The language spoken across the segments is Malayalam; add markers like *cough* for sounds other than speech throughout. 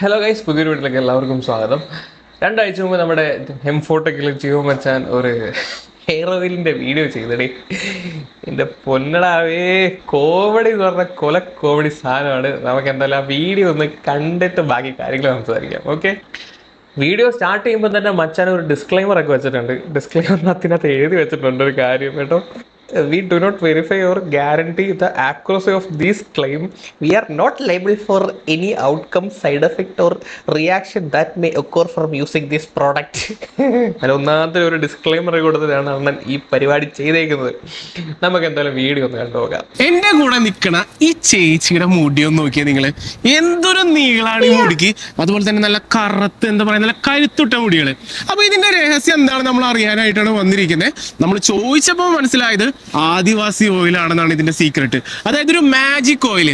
ഹലോ ഗൈസ് പുതിയൊരു വീട്ടിലേക്ക് എല്ലാവർക്കും സ്വാഗതം. രണ്ടാഴ്ച മുമ്പ് നമ്മുടെ ഹെംഫോട്ടെക്കിൽ ജിയോ മച്ചാൻ ഒരു ഹെയർ ഓയിലിന്റെ വീഡിയോ ചെയ്തടേ. എന്റെ പൊന്നടാവേ കോമഡി എന്ന് പറഞ്ഞ കൊല കോമഡി സാധനമാണ്. നമുക്ക് എന്തായാലും ആ വീഡിയോ ഒന്ന് കണ്ടിട്ട് ബാക്കി കാര്യങ്ങൾ സംസാരിക്കാം ഓക്കെ വീഡിയോ സ്റ്റാർട്ട് ചെയ്യുമ്പോൾ തന്നെ മച്ചാൻ ഒരു ഡിസ്ക്ലൈമർ ഒക്കെ വെച്ചിട്ടുണ്ട്. ഡിസ്ക്ലൈമർ ഡിസ്ക്ലൈമറിനകത്തിനകത്ത് എഴുതി വെച്ചിട്ടുണ്ട് ഒരു കാര്യം കേട്ടോ? We do not verify or guarantee the accuracy of these claim we are not liable for any outcome side effect or reaction that may occur from using these product അല്ല ഒന്നാമത്തെ ഒരു ഡിസ്ക്ലെയിമർ കൊടുത്തിട്ടാണ് അണ്ണൻ ഈ പരിപാടി ചെയ്തേക്കുന്നത്. നമുക്ക് എന്തായാലും വീഡിയോ ഒന്ന് കണ്ടുപോകാം എന്റെ കൂടെ നിൽക്കണ ഈ ചേച്ചിയുടെ മുടി ഒന്ന് നോക്കിയാൽ നിങ്ങൾ എന്തൊരു നീളാണ് ഈ മുടിക്ക്. അതുപോലെ തന്നെ നല്ല കറുത്ത് എന്താ പറയുക നല്ല കരുത്തുട്ട മുടികൾ അപ്പൊ ഇതിന്റെ രഹസ്യം എന്താണ് നമ്മൾ അറിയാനായിട്ടാണ് വന്നിരിക്കുന്നത്. നമ്മൾ ചോദിച്ചപ്പോൾ മനസ്സിലായത് ആദിവാസി ഓയിലാണെന്നാണ് ഇതിന്റെ സീക്രട്ട് അതായത് ഒരു മാജിക് ഓയിൽ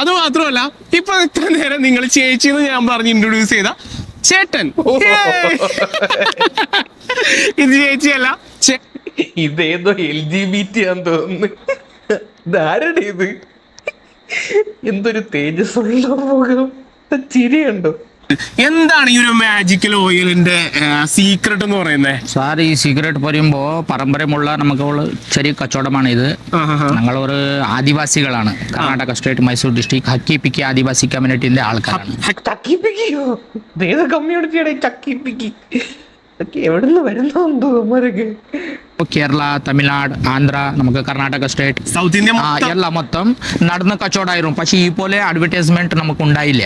അത് മാത്രമല്ല ഇപ്പൊ ഇത്ര നേരം നിങ്ങൾ ചേച്ചി എന്ന് ഞാൻ പറഞ്ഞ് ഇൻട്രൊഡ്യൂസ് ചെയ്ത ചേട്ടൻ. ഇത് ചേച്ചിയല്ല ഇതേതോ എൽ ജി ബി ടി ആന്ന് തോന്നുന്നു. ഇതാരുടെ ഇത് എന്തൊരു തേജസ്സുള്ള മുഖം. ചിരിയുണ്ടോ? എന്താണ് ഈ ഒരു മാജിക്കൽ ഓയിലിന്റെ സീക്രട്ട് എന്ന് പറയുന്നത് സാർ ഈ സീക്രട്ട് പറയുമ്പോൾ പരമ്പരമുള്ള നമുക്ക് ചെറിയ കച്ചവടമാണ് ഇത്. ഞങ്ങൾ ഒരു ആദിവാസികളാണ്. കർണാടക സ്റ്റേറ്റ് മൈസൂർ ഡിസ്ട്രിക്ട് ഹക്കി പിക്കി ആദിവാസി കമ്മ്യൂണിറ്റിന്റെ ആൾക്കാരാണ്. കമ്മ്യൂണിറ്റിയുടെ എവിടുന്ന് കേരള തമിഴ്നാട് ആന്ധ്ര നമുക്ക് കർണാടക സ്റ്റേറ്റ് സൗത്ത് ഇന്ത്യ എല്ലാം മൊത്തം? നടന്ന കച്ചവടമായിരുന്നു. പക്ഷെ ഈ പോലെ അഡ്വർടൈസ്മെന്റ് നമുക്ക് ഉണ്ടായില്ല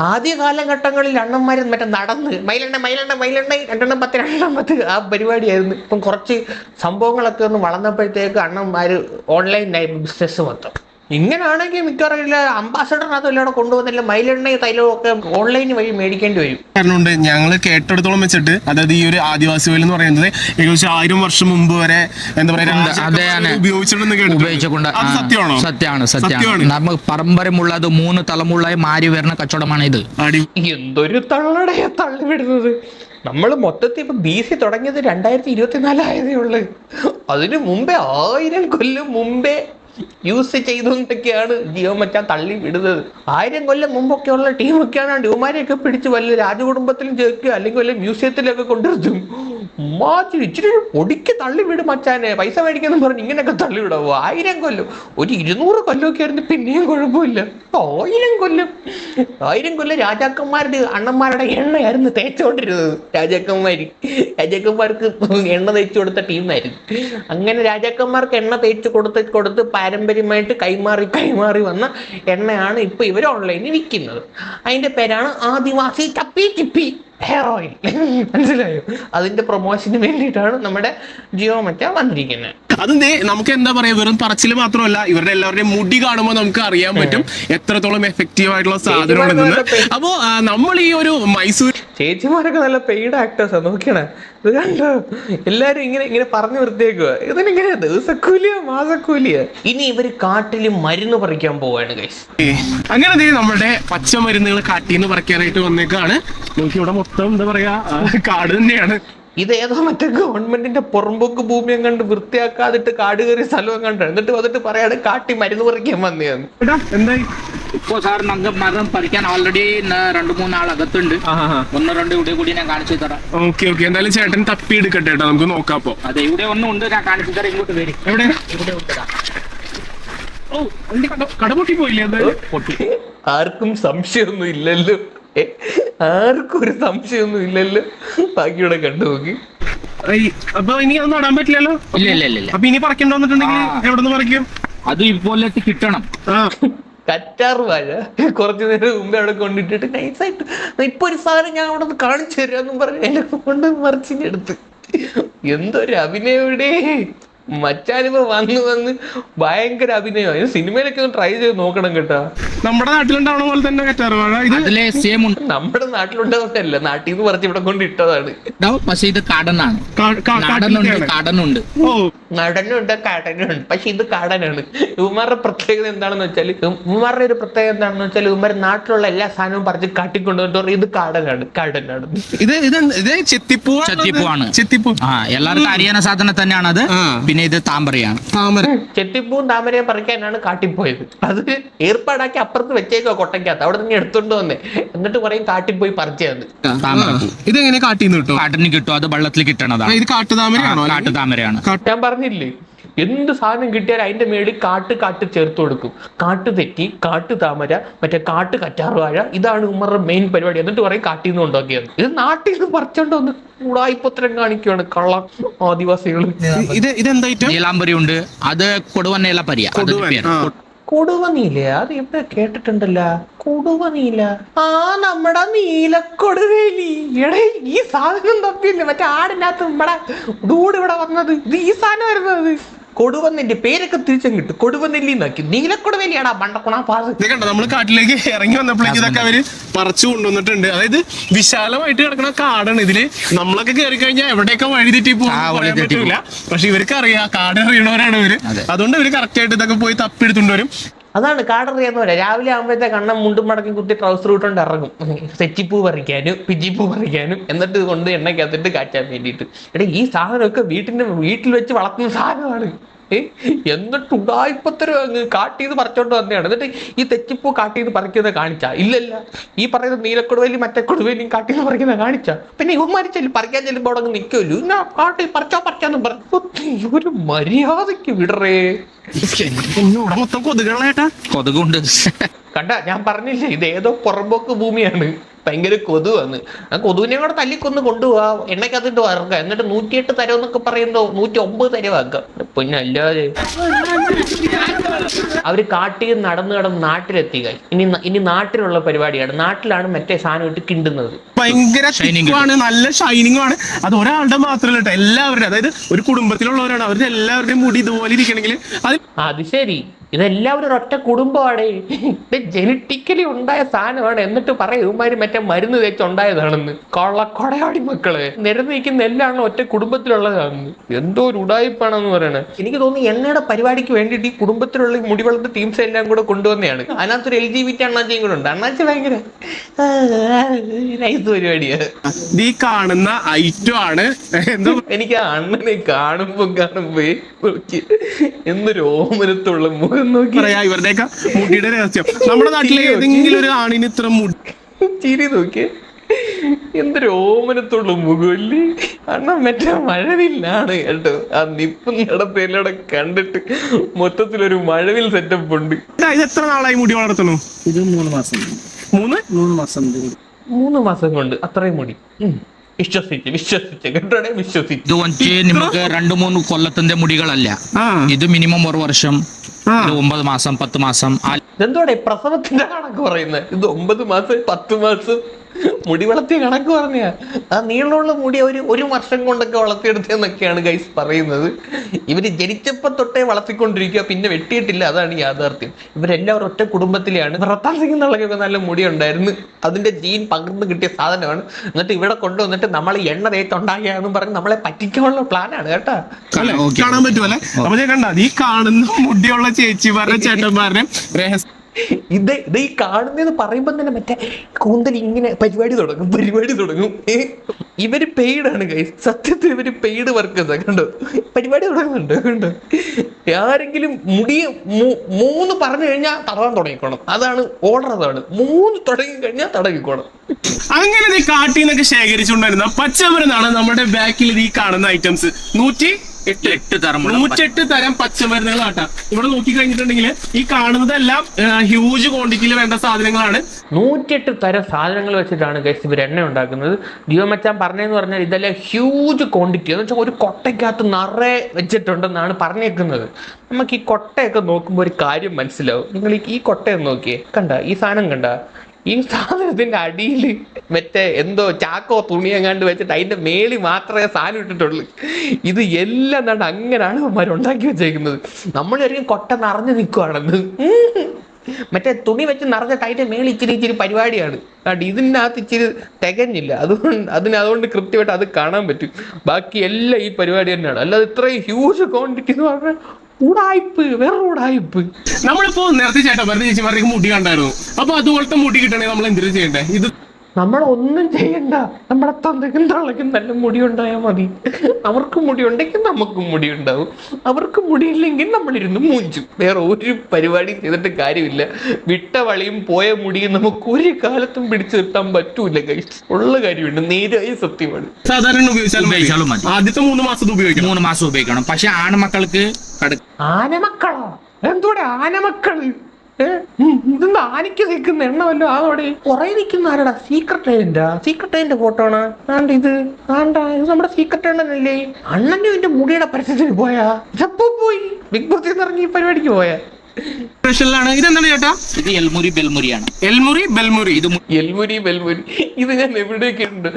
ആദ്യ കാലഘട്ടങ്ങളിൽ അണ്ണന്മാർ മറ്റേ നടന്ന് മൈലെണ്ണ മൈലെണ്ണ മൈലെണ്ണ രണ്ടെണ്ണം പത്ത് രണ്ടെണ്ണം പത്ത് ആ പരിപാടിയായിരുന്നു. ഇപ്പം കുറച്ച് സംഭവങ്ങളൊക്കെ ഒന്ന് വളർന്നപ്പോഴത്തേക്ക് അണ്ണന്മാർ ഓൺലൈൻ ബിസിനസ് മൊത്തം. ഇങ്ങനാണെങ്കിൽ മിക്കവാറും ഇല്ല അംബാസഡറിനകത്ത് എല്ലാം കൊണ്ടുവന്നില്ല മൈലെണ്ണയും തൈലവും ഒക്കെ ഓൺലൈൻ വഴി മേടിക്കേണ്ടി വരും. കാരണമുണ്ട് ഞങ്ങൾ കേട്ടെടുത്തോളം വെച്ചിട്ട് അതായത് ഈ ഒരു ആദിവാസി ഓയിൽ എന്ന് പറയുന്നത് ഏകദേശം ആയിരം വർഷം മുമ്പ് വരെ എന്താ പറയുക ഉപയോഗിച്ചിട്ടുണ്ടെന്ന് സത്യമാണോ? സത്യമാണ് സത്യമാണ്. നമ്മൾ നമുക്ക് പാരമ്പര്യമുള്ളത് മൂന്ന് തലമുറയായി മാറി വരുന്ന കച്ചവടമാണ് ഇത്. എന്തൊരു തള്ളടയെ തള്ളിവിടുന്നത് നമ്മൾ മൊത്തത്തിൽ ഇപ്പൊ ബി സി തുടങ്ങിയത് രണ്ടായിരത്തി ഇരുപത്തിനാലായതേ ഉള്ളു. അതിനു മുമ്പേ ആയിരം കൊല്ലം മുമ്പേ യൂസ് ചെയ്തുകൊണ്ടൊക്കെയാണ് ജിയോ മച്ചാൻ തള്ളി വിടുന്നത്. ആയിരം കൊല്ലം മുമ്പൊക്കെയുള്ള ടീമൊക്കെയാണ് ഡ്യൂമാരെയൊക്കെ പിടിച്ച് വല്ല രാജകുടുംബത്തിലും ചേർക്കുക അല്ലെങ്കിൽ വല്ല മ്യൂസിയത്തിലൊക്കെ കൊണ്ടുവരുത്തും. മാറ്റി ഇച്ചിരി പൊടിക്ക് തള്ളി വിടും മച്ചാനെ. പൈസ മേടിക്കുന്നു പറഞ്ഞ് ഇങ്ങനെയൊക്കെ തള്ളി വിടാവോ? ആയിരം കൊല്ലം. ഒരു ഇരുന്നൂറ് കൊല്ലമൊക്കെ ആയിരുന്നു പിന്നെയും കുഴപ്പമില്ല. ആയിരം കൊല്ലം. ആയിരം കൊല്ലം രാജാക്കന്മാരുടെ അണ്ണന്മാരുടെ എണ്ണയായിരുന്നു തേച്ചുകൊണ്ടിരുന്നത്. രാജാക്കന്മാർ രാജാക്കന്മാർക്ക് എണ്ണ തേച്ചു കൊടുത്ത ടീമായിരുന്നു അങ്ങനെ രാജാക്കന്മാർക്ക് എണ്ണ തേച്ച് കൊടുത്ത് കൊടുത്ത് പാരമ്പര്യമായിട്ട് കൈമാറി കൈമാറി വന്ന എണ്ണയാണ് ഇപ്പൊ ഇവർ ഓൺലൈനിൽ വിൽക്കുന്നത്. അതിന്റെ പേരാണ് ആദിവാസി ചപ്പി ചിപ്പി ഹെയർ ഓയിൽ *laughs* മനസ്സിലായോ? അതിന്റെ പ്രൊമോഷന് വേണ്ടിയിട്ടാണ് നമ്മുടെ ജിയോ മറ്റ വന്നിരിക്കുന്നത്. അത് ദേ നമുക്ക് എന്താ പറയാ വെറും പറച്ചിൽ മാത്രമല്ല ഇവരുടെ എല്ലാവരുടെയും മുടി കാണുമ്പോൾ നമുക്ക് അറിയാൻ പറ്റും എത്രത്തോളം എഫക്റ്റീവ് ആയിട്ടുള്ള സാധനമാണെന്ന്. അപ്പോ നമ്മൾ ഈ ഒരു മൈസൂർ ചേച്ചിമാരൊക്കെ നല്ല പെയ്ഡ് ആക്ടേഴ്സാ നോക്കണേ ഇത് കണ്ടോ? എല്ലാരും ഇങ്ങനെ ഇങ്ങനെ പറഞ്ഞു വൃത്തിയേക്കുക. ഇതിനിങ്ങനെ ദിവസക്കൂലിയോ മാസക്കൂലിയോ? ഇനി ഇവർ കാട്ടിൽ മരുന്ന് പറിക്കാൻ പോവാണ് ഗൈസ് അങ്ങനെ നമ്മുടെ പച്ചമരുന്നുകൾ കാട്ടിന്ന് പറിക്കാനായിട്ട് വന്നേക്കാണ്. നോക്കി ഇവിടെ മൊത്തം എന്താ പറയാ കാട് തന്നെയാണ്. ഇത് ഏതോ മറ്റേ ഗവൺമെന്റിന്റെ പുറമ്പോക്ക് ഭൂമിയും കണ്ട് വൃത്തിയാക്കാതിട്ട് കാട് കയറിയ സ്ഥലവും കണ്ടു എന്നിട്ട് വന്നിട്ട് പറയാണ് കാട്ടി മരുന്ന് പറിക്കാൻ വന്നതെന്ന് എടാ, എന്തായി? ഇപ്പോ സാർ നമുക്ക് മരം പറിക്കാൻ ഓൾറെഡി രണ്ടു മൂന്നാൾ അകത്തുണ്ട്. ഒന്ന് രണ്ട് ഇവിടെ കൂടി ഞാൻ കാണിച്ചു തരാം. Okay okay. എന്തായാലും ചേട്ടൻ തപ്പി എടുക്കട്ടെ കേട്ടോ നമുക്ക് നോക്കാം അപ്പൊ. അതെ ഇവിടെ ഒന്നും ഉണ്ട് ഞാൻ കാണിച്ചു തരാം ഇങ്ങോട്ട് വരും. എവിടെ? ഇവിടെ ഉണ്ട് ഓ അതിന്റെ കട കടപൊട്ടി പോയില്ലേ എന്തായാലും? ആർക്കും സംശയമൊന്നും ഇല്ലല്ലോ. ആർക്കും ഒരു സംശയമൊന്നും ഇല്ലല്ലോ? ബാക്കിയുടെ കണ്ടു നോക്കി. അപ്പൊ ഇനി അത് നടാൻ പറ്റില്ലല്ലോ? ഇല്ല ഇല്ല ഇല്ല അപ്പൊ ഇനി പറിക്കണ്ട വന്നിട്ടുണ്ടെങ്കിൽ ആ. എവിടെ നിന്ന് പറിക്കും? അത് ഇപ്പോലെ കിട്ടണം. ആ. കറ്റാർ വാഴ. കുറച്ചു നേരം മുമ്പേ അവിടെ കൊണ്ടിട്ടിട്ട് നൈസായിട്ട് ഇപ്പൊ ഒരു സാധനം ഞാൻ അവിടെ കാണിച്ചു തരാന്നും പറഞ്ഞു എന്നെ കൊണ്ട് മറിച്ചിങ്ങെടുത്ത് എന്തൊരു അഭിനയം ഇവിടെ. മച്ചാനിപ്പോ വന്ന് വന്ന് ഭയങ്കര അഭിനയം. സിനിമയിലൊക്കെ ഒന്ന് ട്രൈ ചെയ്ത് നോക്കണം കേട്ടോ. നമ്മുടെ നാട്ടിലുണ്ടാവണ പോലെ തന്നെ സെയിം നമ്മുടെ നാട്ടിലുണ്ടാവുന്നതല്ല നാട്ടിൽ നിന്ന് പറിച്ച് ഇവിടെ കൊണ്ട് ഇട്ടതാണ്. പക്ഷെ ഇത് കാടനാണ്. കാടനുണ്ട് കടനുണ്ട് നാടനുണ്ട് കാടനുണ്ട്. ഓ. നടനുണ്ട് കാടനുണ്ട്. പക്ഷെ ഇത് കടനാണ്. ഇവന്മാരുടെ പ്രത്യേകത എന്താണെന്ന് വെച്ചാൽ ഇവന്മാരുടെ ഒരു പ്രത്യേകത എന്താണെന്ന് വെച്ചാൽ ഇവന്മാർ നാട്ടിലുള്ള എല്ലാ സാധനവും പറിച്ച് കാട്ടിക്കൊണ്ടുവന്നിട്ട് പറയും ഇത് കടനാണ് കടനാണ്. ഇത് ഇത് ഇത് ചെത്തിപ്പൂ ആണ് ചെത്തിപ്പൂ ആ എല്ലാവർക്കും അറിയാവുന്ന സാധനം തന്നെയാണ് അത് ആ. പിന്നെ പിന്നെ ഇത് താമരയാണ്. താമര. ചെത്തിപ്പൂവും താമരയും പറിക്കാനാണ് കാട്ടിപ്പോയത്. അത് ഏർപ്പാടാക്കി അപ്പുറത്ത് വെച്ചേക്കോ കൊട്ടയ്ക്കകത്ത്. അവിടെ നിന്ന് എടുത്തോണ്ട് വന്നേ. എന്നിട്ട് പറയും കാട്ടിപ്പോയി പറിച്ചത് താമരപ്പൂ. ഇതെങ്ങനെ കാട്ടിന്ന് കിട്ടും? കാട്ടിന് കിട്ടും. അത് വെള്ളത്തിൽ കിട്ടണതാണ്. ഇത് കാട്ടുതാമരയാണോ? കാട്ടുതാമരയാണ്. ഞാൻ പറഞ്ഞില്ലേ? എന്ത് സാധനം കിട്ടിയാലും അതിന്റെ മേളിൽ കാട്ട് കാട്ട് ചേർത്ത് കൊടുക്കും. കാട്ടു തെറ്റി കാട്ടു താമര മറ്റേ കാട്ട് കറ്റാറുവാഴ ഇതാണ് ഉമ്മറുടെ മെയിൻ പരിപാടി. എന്നിട്ട് പറയും കാട്ടിൽ നിന്ന് ഉണ്ടാക്കിയത് ഇത് നാട്ടിൽ നിന്ന് പറിച്ചോണ്ട് വന്ന് കൂടായിപ്പത്രം കാണിക്കുകയാണ് കള്ള ആദിവാസികൾ ഇത് ഇതെന്തായിട്ട് നീലാംബരി ഉണ്ട് അത് കൊടുവന്നേല പരിയ. കൊടുവ നീല അത് എവിടെ കേട്ടിട്ടുണ്ടല്ലോ? കൊടുവനീല ആ നമ്മുടെ നീലക്കൊടുവേലി. എടേ ഈ സാധനം തപ്പിയില്ലേ മറ്റേ ആടിനകത്ത് നമ്മടെ ഇവിടെ വന്നത്. ഇത് ഈ സാധനം വരുന്നത് കൊടുവന്നിന്റെ പേരൊക്കെ തിരിച്ചും കിട്ടും കൊടുവന്നില്ലി നോക്കി നീലക്കൊടുവല്ലിയാണ് മണ്ടക്കുണാ പാറ നമ്മൾ കാട്ടിലേക്ക് ഇറങ്ങി വന്നപ്പോഴേക്ക് ഇതൊക്കെ അവർ പറിച്ചു കൊണ്ടുവന്നിട്ടുണ്ട്. അതായത് വിശാലമായിട്ട് കിടക്കുന്ന കാടാണ് ഇതിൽ. നമ്മളൊക്കെ കയറി കഴിഞ്ഞാൽ എവിടെയൊക്കെ വഴി തെറ്റി പോകും പറ്റില്ല പക്ഷെ ഇവർക്ക് അറിയാം കാട് അറിയണവരാണ് ഇവർ. അതുകൊണ്ട് ഇവർ കറക്റ്റ് ആയിട്ട് ഇതൊക്കെ പോയി തപ്പിയെടുത്തോണ്ട് വരും. അതാണ് കാടറിയാന്നവരാ രാവിലെ ആകുമ്പോഴത്തെ കണ്ണം മുണ്ടും മടക്കി കുത്തി ട്രൗസർ ഇട്ടുകൊണ്ട് ഇറങ്ങും. സെച്ചിപ്പൂ പറിക്കാനും പിജിപ്പൂ പറിക്കാനും. എന്നിട്ട് കൊണ്ട് എണ്ണയ്ക്കകത്തിട്ട് കാച്ചാൻ വേണ്ടിയിട്ട്. എടാ ഈ സാധനമൊക്കെ വീട്ടിന്റെ വീട്ടിൽ വെച്ച് വളർത്തുന്ന സാധനമാണ്. ഏ എന്നിട്ട് ഉടായ്പത്തരം അങ്ങ് കാട്ടിന്ന് പറിച്ചോണ്ട് വന്നെയാണ് എന്നിട്ട് ഈ തെച്ചിപ്പൂ കാട്ടിന്ന് പറിക്കുന്നത് കാണിച്ച ഇല്ലല്ല ഈ പറയുന്ന നീലക്കൊടുവേലി മറ്റേ കൊടുവേലിയും കാട്ടിന്ന് പറിക്കുന്ന കാണിച്ച പിന്നെ ഇവന്മാര് മരിച്ചല്ലേ പറിക്കാൻ ചെല്ലുമ്പോൾ അവിടെ നിൽക്കുമല്ലോ ഇന്ന കാട്ടി പറിച്ചോ പറിച്ചാന്ന് പറഞ്ഞു ഒരു മര്യാദയ്ക്ക് വിടറേ കൊതുകുണ്ട് കണ്ട ഞാൻ പറഞ്ഞില്ലേ ഇത് ഏതോ പുറമ്പോക്ക് ഭൂമിയാണ്. ഭയങ്കര കൊതുവാണ്. ആ കൊതുവിനെ കൂടെ തല്ലിക്കൊന്ന് കൊണ്ടുപോവാ. എണ്ണയ്ക്കകത്തിട്ട് വറക്കുക. എന്നിട്ട് നൂറ്റിയെട്ട് തരം എന്നൊക്കെ പറയുന്നോ നൂറ്റി ഒമ്പത് തരവാക്കാം പിന്നെ അല്ലാതെ അവർ കാട്ടിൽ നടന്നു കടന്ന് നാട്ടിലെത്തി guys. ഇനി ഇനി നാട്ടിലുള്ള പരിപാടിയാണ്. നാട്ടിലാണ് മറ്റേ സാധനം ഇട്ട് കിണ്ടുന്നത്. ഭയങ്കര ഷൈനിങ്ങാണ് നല്ല ഷൈനിങ് ആണ്. അത് ഒരാളുടെ മാത്രമല്ല കേട്ടോ. എല്ലാവരുടെ അതായത് ഒരു കുടുംബത്തിലുള്ളവരാണ്. അവരുടെ എല്ലാവരുടെയും മുടി ഇതുപോലെ ഇരിക്കണമെങ്കിൽ അത് അത് ശരി. ഇതെല്ലാവരും ഒരൊറ്റ ഒറ്റ കുടുംബമാണ്. ഇത് ജനറ്റിക്കലി ഉണ്ടായ സാധനമാണ്. എന്നിട്ട് പറയും ഇവന്മാര് മറ്റേ മരുന്ന് തേച്ച് ഉണ്ടായതാണെന്ന് കൊള്ള കൊടയാടി മക്കൾ. നിരന്ന് നിൽക്കുന്ന എല്ലാം ഒറ്റ കുടുംബത്തിലുള്ളതാണെന്ന്. എന്തോ ഒരു ഉടായ്പാണെന്ന് പറയണേ. എനിക്ക് തോന്നുന്നു എണ്ണയുടെ പരിപാടിക്ക് വേണ്ടിയിട്ട് ഈ കുടുംബത്തിലുള്ള മുടി വളർത്ത ടീംസ് എല്ലാം കൂടെ കൊണ്ടുവന്നെയാണ് അതിനകത്തൊരു എൽ ജി ബി ടി അണ്ണാച്ചിയും കൂടെ ഉണ്ട്. അണ്ണാച്ചി ഭയങ്കര നൈസ് പരിപാടിയാണ് നീ കാണുന്ന ഐറ്റം ആണ്. എന്തോ? എനിക്ക് ആ അണ്ണനെ കാണുമ്പോ കാണുമ്പോ എന്തൊരു ഓമനത്തുള്ള മുഖം പറയാ ഇവരുടെയൊക്കെ മുടിയുടെ രഹസ്യം. നമ്മുടെ നാട്ടിലെ ഏതെങ്കിലും ഒരു ആണിന് ഇത്ര മുടി ചിരി നോക്കി. എന്തൊരു ഓമനത്തുള്ള മുകളിൽ അണ്ണൻ മറ്റേ മഴവില്ലാണ് കേട്ടോ. ആ നിപ്പ് നടത്തേലൂടെ കണ്ടിട്ട് മൊത്തത്തിലൊരു മഴവിൽ സെറ്റപ്പ് ഉണ്ട്. ഇതാ, ഇത് എത്ര നാളായി മുടി വളർത്തണു ഇത് മൂന്ന് മാസം. മൂന്ന്? മൂന്ന് മാസം മൂന്ന് മാസം കൊണ്ട് അത്രയും മുടി. ഉം. വിശ്വസിച്ച് വിശ്വസിച്ച്. കേട്ടോടെ വിശ്വസിച്ച്. ഇത് വന്നിട്ട് നിങ്ങൾക്ക് രണ്ട് മൂന്ന് കൊല്ലത്തിന്റെ മുടികളല്ല. ഇത് മിനിമം ഒരു വർഷം. ഇത് ഒമ്പത് മാസം പത്ത് മാസം. ആ ഇതെന്തോടെ? പ്രസവത്തിന്റെ കണക്ക് പറയുന്നത്. ഇത് ഒമ്പത് മാസം പത്ത് മാസം. മുടി വളർത്തിയ കണക്ക് പറഞ്ഞ ആ നീളമുള്ള മുടി ഒരു ഒരു വർഷം കൊണ്ടൊക്കെ വളർത്തിയെടുത്തെന്നൊക്കെയാണ് ഗൈസ് പറയുന്നത്. ഇവർ ജനിച്ചപ്പോ തൊട്ടേ വളർത്തിക്കൊണ്ടിരിക്കുക പിന്നെ വെട്ടിയിട്ടില്ല. അതാണ് യാഥാർത്ഥ്യം. ഇവരെല്ലാവരും ഒറ്റ കുടുംബത്തിലെയാണ്. ഭർത്താൻ സിംഗ് എന്നുള്ളതൊക്കെ നല്ല മുടി ഉണ്ടായിരുന്നു അതിന്റെ ജീൻ പകർന്നു കിട്ടിയ സാധനമാണ്. എന്നിട്ട് ഇവിടെ കൊണ്ടുവന്നിട്ട് നമ്മൾ എണ്ണ തേച്ചുണ്ടാക്കിയാന്ന് പറഞ്ഞ് നമ്മളെ പറ്റിക്കാനുള്ള പ്ലാനാണ് കേട്ടോ. കാണാൻ പറ്റുമല്ലേ? കണ്ടാ നീ കണ്ട ഈ കാണുന്ന മുടിയുള്ള ചേച്ചിമാരുടെ *laughs* ചേട്ടന്മാരുടെ രഹസ്യം ഇത് ഇത് ഈ കാണുന്നതെന്ന് പറയുമ്പോൾ തന്നെ മറ്റേ കൂന്തൽ ഇങ്ങനെ പരിപാടി തുടങ്ങും പരിപാടി തുടങ്ങും. ഇവർ ഇവർ ആണ് കൈ സത്യത്തിൽ ഇവർ പെയ്ഡ് വർക്കേഴ്സ് കണ്ടോ? പരിപാടി തുടങ്ങുന്നുണ്ട് കണ്ടോ? ആരെങ്കിലും മുടി മൂന്ന് പറഞ്ഞു കഴിഞ്ഞാൽ തടവാൻ തുടങ്ങിക്കോണം. അതാണ് ഓർഡർ അതാണ്. മൂന്ന് തുടങ്ങി കഴിഞ്ഞാൽ തടവിക്കോണം. അങ്ങനെ കാട്ടിൽ നിന്നൊക്കെ ശേഖരിച്ചുകൊണ്ടിരുന്ന പച്ചമരുന്നാണ് നമ്മുടെ ബാക്കിൽ ഈ കാണുന്ന ഐറ്റംസ് നൂറ്റി എട്ട് നൂറ്റെട്ട് തരം പച്ചമരുന്നുകൾ കാട്ടാം ഇവിടെ നോക്കി കഴിഞ്ഞിട്ടുണ്ടെങ്കിൽ ഈ കാണുന്നതെല്ലാം ഹ്യൂജ് ക്വാണ്ടിറ്റിയിൽ വേണ്ട സാധനങ്ങളാണ്. നൂറ്റെട്ട് തരം സാധനങ്ങൾ വെച്ചിട്ടാണ് ഗൈസ് ഇവർ എണ്ണ ഉണ്ടാക്കുന്നത്. ജീവമച്ചാൻ പറഞ്ഞതെന്ന് പറഞ്ഞാൽ ഇതെല്ലാം ഹ്യൂജ് ക്വാണ്ടിറ്റി എന്ന് വെച്ചാൽ ഒരു കൊട്ടയ്ക്കകത്ത് നിറയെ വെച്ചിട്ടുണ്ടെന്നാണ് പറഞ്ഞേക്കുന്നത്. നമുക്ക് ഈ കൊട്ടയൊക്കെ നോക്കുമ്പോൾ ഒരു കാര്യം മനസ്സിലാവും. നിങ്ങൾ ഈ കൊട്ടയൊന്ന് നോക്കിയേ. കണ്ട ഈ സാധനം കണ്ട. ഈ സാധനത്തിന്റെ അടിയിൽ മറ്റേ എന്തോ ചാക്കോ തുണി എങ്ങാണ്ട് വെച്ചിട്ട് അതിന്റെ മേളി മാത്രമേ സാധനം ഇട്ടിട്ടുള്ളൂ. ഇത് എല്ലാം കണ്ട് അങ്ങനെയാണ് അവന്മാർ ഉണ്ടാക്കി വെച്ചേക്കുന്നത്. നമ്മളൊരിക്കലും കൊട്ട നിറഞ്ഞു നിൽക്കുവാണെന്ന് മറ്റേ തുണി വെച്ച് നിറഞ്ഞിട്ട് അതിന്റെ മേളിൽ ഇച്ചിരി ഇച്ചിരി പരിപാടിയാണ്. ഇതിനകത്ത് ഇച്ചിരി തികഞ്ഞില്ല. അതുകൊണ്ട് അതിന് അതുകൊണ്ട് കൃത്യമായിട്ട് അത് കാണാൻ പറ്റും. ബാക്കി എല്ലാം ഈ പരിപാടി തന്നെയാണ്. അല്ലാതെ ഇത്രയും ഹ്യൂജ് ക്വാണ്ടിറ്റി എന്ന് പറഞ്ഞാൽ ഉടായ്പ് വേറെ ഉടായ്പ് നമ്മളിപ്പോ നേരത്തെ ചേട്ടന്മാരുടെ ചേച്ചിമാരുടെ മുടി കണ്ടായിരുന്നു. അപ്പൊ അതുപോലത്തെ മുടി കിട്ടണേ നമ്മൾ എന്തിനു ചെയ്യണ്ടേ? ഇത് നമ്മൾ ഒന്നും ചെയ്യണ്ട. നമ്മുടെ തന്തയ്ക്കും തള്ളയ്ക്കും നല്ല മുടി ഉണ്ടായാൽ മതി. അവർക്ക് മുടി ഉണ്ടെങ്കിൽ നമുക്കും മുടി ഉണ്ടാവും അവർക്ക് മുടിയില്ലെങ്കിൽ നമ്മളിരുന്ന് മൂഞ്ചും. വേറെ ഒരു പരിപാടി ചെയ്തിട്ട് കാര്യമില്ല. വിട്ട വളിയും പോയ മുടിയും നമുക്ക് ഒരു കാലത്തും പിടിച്ചു നിർത്താൻ പറ്റൂല ഉള്ള കാര്യമുണ്ട്. നേരായ സത്യമാണ്. സാധാരണ ഉപയോഗിച്ചാലും. ആദ്യത്തെ മൂന്ന് മാസത്തെ ഉപയോഗിക്കണം. മൂന്ന് മാസം ഉപയോഗിക്കണം. പക്ഷെ ആൺമക്കൾക്ക് കട ആനമക്കളോ? എന്തോടെ ആനമക്കൾ? ഇതെന്താ ആനയ്ക്ക് നിൽക്കുന്ന എണ്ണ വല്ലോ കുറെ നിൽക്കുന്ന ആരടാ? സീക്രട്ട് ഏജന്റാ സീക്രട്ട് ഏജന്റ് ഫോട്ടോ ആണ് ആണ്ട് ഇത് ആണ്ടാ ഇത് നമ്മുടെ സീക്രട്ട് ഏജന്റല്ലേ അണ്ണന്റെ എന്റെ മുടിയുടെ പരസ്യത്തിന് പോയാ? ഇതപ്പോ പോയി? ബിഗ് ബോസിൽ നിന്ന് ഇറങ്ങി പരിപാടിക്ക് പോയാ? സ്പെഷ്യലാണ് ഇതെന്താണ് ചേട്ടാ? ഇത് എൽമുരി ബെൽമുരിയാണ്. എൽമുരി ബെൽമുരി. ഇത് എൽമുരി ബെൽമുരി. ഇത് ഞാൻ എവിടെയൊക്കെ ഉണ്ട്?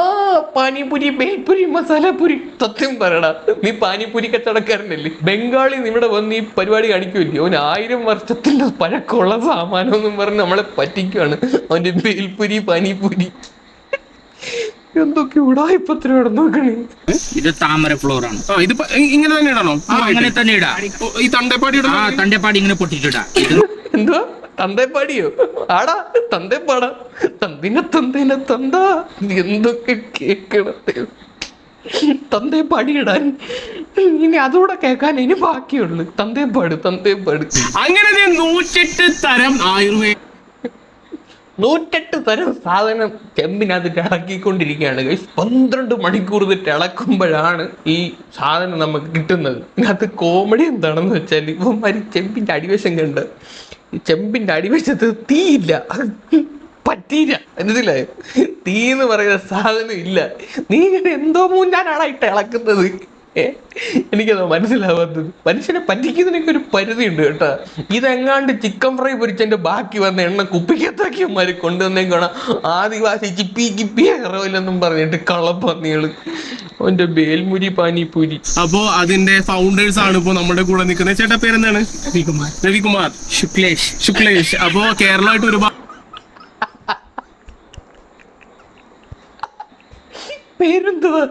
ആ പാനിപുരി ബേൽപുരി മസാലപുരി സത്യം പറയടാ നീ പാനിപുരി കച്ചവടക്കാരനല്ലേ? ബംഗാളി ഇവിടെ വന്ന് ഈ പരിപാടി കാണിക്കുമല്ലേ അവൻ ആയിരം വർഷത്തിന്റെ പഴക്കമുള്ള സാമാനം എന്നും പറഞ്ഞ് നമ്മളെ പറ്റിക്കുവാണ്. അവന്റെ ബേൽപുരി പാനിപുരി എന്തൊക്കെ ഉടായ്പത്തിന് ഇവിടെ നോക്കണേ? ഇത് താമര ഫ്ലോർ ആണ്. ആ ഇത് ഇ- ഇങ്ങനെ തന്നെ ഇടണോ? ആ, അങ്ങനെ തന്നെ ഇടാ. ഓ, ഈ തണ്ടേപ്പാടി ആ ഇടണോ തണ്ടെപ്പാടി ഇങ്ങനെ പൊട്ടിച്ചിടാ. എന്തോ തന്തേപ്പാടിയോ ആടാ തന്തേപ്പാടാ തന്തിനെ തന്തേന തന്താ. എന്തൊക്കെ കേക്കണത്തെ തന്തേ പാടിയിടാൻ ഇനി അതുകൂടെ കേൾക്കാൻ ഇനി ബാക്കിയുള്ളു. തന്തേപ്പാട് തന്തേപ്പാട്. അങ്ങനെ ഞാൻ നൂറ്റെട്ട് തരം ആയുർവേദ നൂറ്റെട്ട് തരം സാധനം ചെമ്പിനകത്ത് ഇളക്കിക്കൊണ്ടിരിക്കുകയാണ് ഗൈസ് പന്ത്രണ്ട് മണിക്കൂർ ഇളക്കുമ്പോഴാണ് ഈ സാധനം നമുക്ക് കിട്ടുന്നത്. അത് കോമഡി എന്താണെന്ന് വെച്ചാൽ ഇവന്മാര് ചെമ്പിന്റെ അടിവശം കണ്ട് ചെമ്പിന്റെ അടിവശത്ത് തീയില്ല. പറ്റിയില്ല മനസ്സിലായോ? തീ എന്ന് പറയുന്ന സാധനം ഇല്ല. നീ ഇങ്ങനെ എന്തോ മൂന്നാനാണ് ഇട്ട് ഇളക്കുന്നത്? എനിക്കത് മനസ്സിലാവാത്തത്. മനുഷ്യനെ പറ്റിക്കുന്നതിനൊക്കെ ഒരു പരിധി ഉണ്ട് കേട്ടോ. ഇതെങ്ങാണ്ട് ചിക്കൻ ഫ്രൈ പൊരിച്ചതിന്റെ ബാക്കി വന്ന എണ്ണ കുപ്പിക്കത്താക്കിയന്മാര് കൊണ്ടുവന്നേക്കാണ്. ആദിവാസി ചിപ്പി കിപ്പി ഇറവില്ലെന്നും പറഞ്ഞിട്ട് കളപ്പന്നികൾ. അവന്റെ ബേൽമുരി പാനിപ്പൂരി. അപ്പോ അതിന്റെ ഫൗണ്ടേഴ്സ് ആണ് ഇപ്പോ നമ്മുടെ കൂടെ നിൽക്കുന്നത്. ചേട്ടാ പേരെന്താണ്? രവികുമാർ. രവികുമാർ. ശുക്ലേഷ്. ശുക്ലേഷ്. അപ്പോ കേരളമായിട്ട് ഒരുപാട് പേരെന്തുവാ?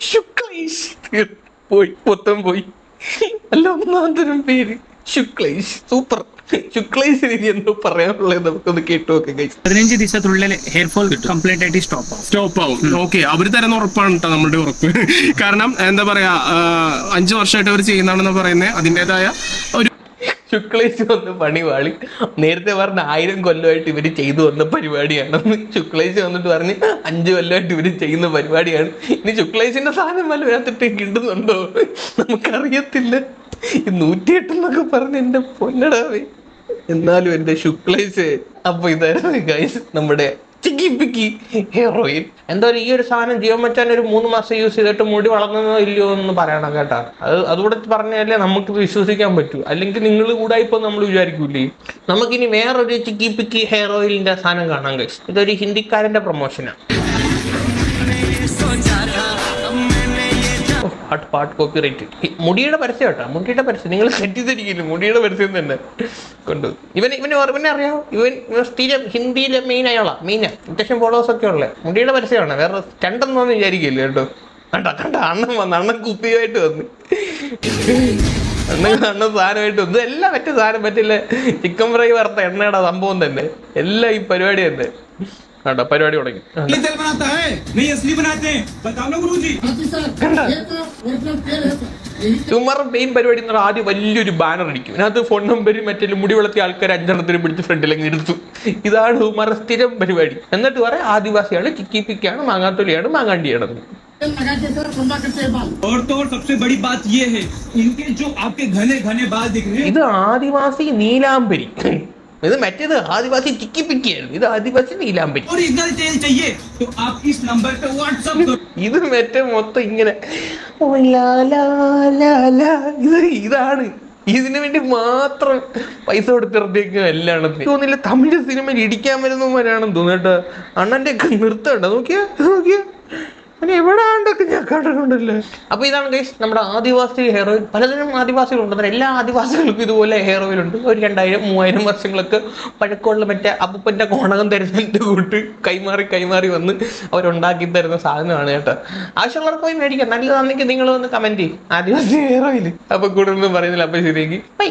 ശുക്ലേഷ്. പോയി മൊത്തം പോയി. അല്ല ഒന്നാം തരം പേര്. ശുക്ലേഷ് സൂപ്പർ. ശുക്ലേഷിന് ഇനി എന്തോ പറയാനുള്ളത് നമുക്കൊന്ന് കേട്ടു നോക്കാം guys. പതിനഞ്ച് ദിവസത്തിനുള്ളിൽ ഹെയർ ഫോൾ കംപ്ലീറ്റ് ആയിട്ട് സ്റ്റോപ്പ് ആവും. സ്റ്റോപ്പ് ആവും. ഓക്കെ അവർ തരുന്ന ഉറപ്പാണ് കേട്ടോ നമ്മുടെ ഉറപ്പ്. *laughs* കാരണം എന്താ പറയാ അഞ്ചു അഞ്ച് വർഷമായിട്ട് അവർ ചെയ്യുന്നതാണെന്ന് പറയുന്നത് അതിന്റെതായ ഒരു ശുക്ലേശ് വന്ന് പണി വാളി നേരത്തെ പറഞ്ഞ ആയിരം കൊല്ലമായിട്ട് ഇവർ ചെയ്തു വന്ന പരിപാടിയാണെന്ന് ശുക്ലേശ് വന്നിട്ട് പറഞ്ഞ് അഞ്ചു കൊല്ലമായിട്ട് ഇവർ ചെയ്യുന്ന പരിപാടിയാണ്. ഇനി ശുക്ലേശിന്റെ സാധനം വല്ല അതിനകത്തിട്ട് കിട്ടുന്നുണ്ടോ? നമുക്കറിയത്തില്ല. ഈ നൂറ്റിയെട്ടെന്നൊക്കെ പറഞ്ഞ് എന്റെ പൊന്നടാവേ. എന്നാലും എന്റെ ശുക്ലേശ് അപ്പൊ ഇതായിരുന്നു നമ്മുടെ ചിക്കി ഹെയർ ഓയിൽ എന്തായാലും ഈ ഒരു സാധനം ജിയോ മച്ചാൻ ഒരു മൂന്ന് മാസം യൂസ് ചെയ്തിട്ട് മുടി വളർന്നോ ഇല്ലയോ എന്ന് പറയണം കേട്ടാ. അത് അതുകൂടെ പറഞ്ഞാലേ നമുക്ക് വിശ്വസിക്കാൻ പറ്റൂ. അല്ലെങ്കിൽ നിങ്ങൾ കൂടെ ഇപ്പൊ നമ്മൾ വിചാരിക്കൂലേ. നമുക്കിനി വേറൊരു ചിക്കി പിക്കി ഹെയർ ഓയിലിന്റെ സാധനം കാണാം കഴിയും ഇതൊരു ഹിന്ദിക്കാരന്റെ പ്രൊമോഷനാണ് പാട്ട് പാർട്ട് കോപ്പി റൈറ്റ് മുടിയുടെ പരസ്യം കേട്ടോ മുടിയുടെ പരസ്യം. നിങ്ങൾ തെറ്റിദ്ധരിക്കില്ല മുടിയുടെ പരസ്യം തന്നെ. കൊണ്ടു. ഇവൻ ഇവന് ഇവനെ അറിയാം ഇവൻ ഇവൻ സ്ഥിരം ഹിന്ദിയിലെ മെയിൻ അയാളാ മെയിൻ അത്യാവശ്യം ഫോളോവേഴ്സ് ഒക്കെ ഉള്ളത് മുടിയുടെ പരസ്യമാണ്. വേറെ രണ്ടെന്നൊന്നും വിചാരിക്കില്ല കേട്ടോ. കണ്ടോ കണ്ട? അണ്ണൻ വന്ന് അണ്ണൻ കുപ്പിയായിട്ട് വന്ന്. അണ്ണൻ അണ്ണൻ സാധനമായിട്ട് വന്നു. എല്ലാം മറ്റു സാധനം പറ്റില്ല. ചിക്കൻ ഫ്രൈ വറുത്ത എണ്ണയുടെ സംഭവം തന്നെ. എല്ലാം ഈ പരിപാടി തന്നെ. കേട്ടോ പരിപാടി തുടങ്ങി असली तेल बनाता है नहीं असली बनाते हैं बताओ ना गुरु जी ചുമർ മെയിൻ പരിപാടി എന്ന് പറഞ്ഞാൽ ആദ്യം വലിയൊരു ബാനർ അടിക്കും അതിനകത്ത് ഫോൺ നമ്പരും മറ്റേ മുടി വളർത്തിയ ആൾക്കാർ അഞ്ചെണ്ണത്തിന് പിടിച്ച് ഫ്രണ്ടിലേക്ക് എടുത്തു ഇതാണ് ഹുമാർ സ്ഥിരം പരിപാടി എന്നിട്ട് പറയാം ആദിവാസിയാണ് ചിക്കി പിക്കാണ് മാങ്ങാത്തൊലിയാണ് മാങ്ങാണ്ടിയാണ് और तो और सबसे बड़ी बात ये है इनके जो आपके घने घने बाल दिख रहे हैं ഇത് ആദിവാസി നീലാംബരി ഇത് മറ്റേത് ആദിവാസി ചിക്കിപ്പിക്കിയായിരുന്നു. ഇത് ആദിവാസി നീലാമ്പരി ഇത് മറ്റേ മൊത്തം ഇങ്ങനെ ഇത് ഇതാണ്. ഇതിനു വേണ്ടി മാത്രം പൈസ കൊടുത്തിറത്തേക്കും എല്ലാം തോന്നില്ല തമിഴ് സിനിമയിൽ ഇടിക്കാൻ വരുന്നവരാണെന്ന് തോന്നുന്നു അണ്ണന്റെ അണ്ണന്റെ ഒക്കെ നിർത്തണ്ട നോക്കിയാ നോക്കിയാ. എവിടാണ്ടൊക്കെ ഞാൻ കണ്ടിട്ടുണ്ടല്ലേ? അപ്പൊ ഇതാണ് നമ്മുടെ ആദിവാസി ഹെയർ പലതരം ആദിവാസികളുണ്ട് എന്നാൽ എല്ലാ ആദിവാസികൾക്കും ഇതുപോലെ ഹെയർ ഓയിൽ ഉണ്ട്. ഒരു രണ്ടായിരം മൂവായിരം വർഷങ്ങളൊക്കെ പഴക്കമുള്ള മറ്റേ അപ്പൂപ്പന്റെ കോണകം തരുന്നതിന്റെ കൂട്ട് കൈമാറി കൈമാറി വന്ന് അവരുണ്ടാക്കി തരുന്ന സാധനമാണ് കേട്ടോ. ആവശ്യമുള്ളവർക്ക് പോയി മേടിക്കാം. നല്ലതാണെങ്കിൽ നിങ്ങൾ വന്ന് കമന്റ് ചെയ്യും. ആദിവാസി ഹെയർ ഓയിൽ അപ്പൊ കൂടുതലൊന്നും പറയുന്നില്ല. അപ്പൊ ശരിയെങ്കിൽ ബൈ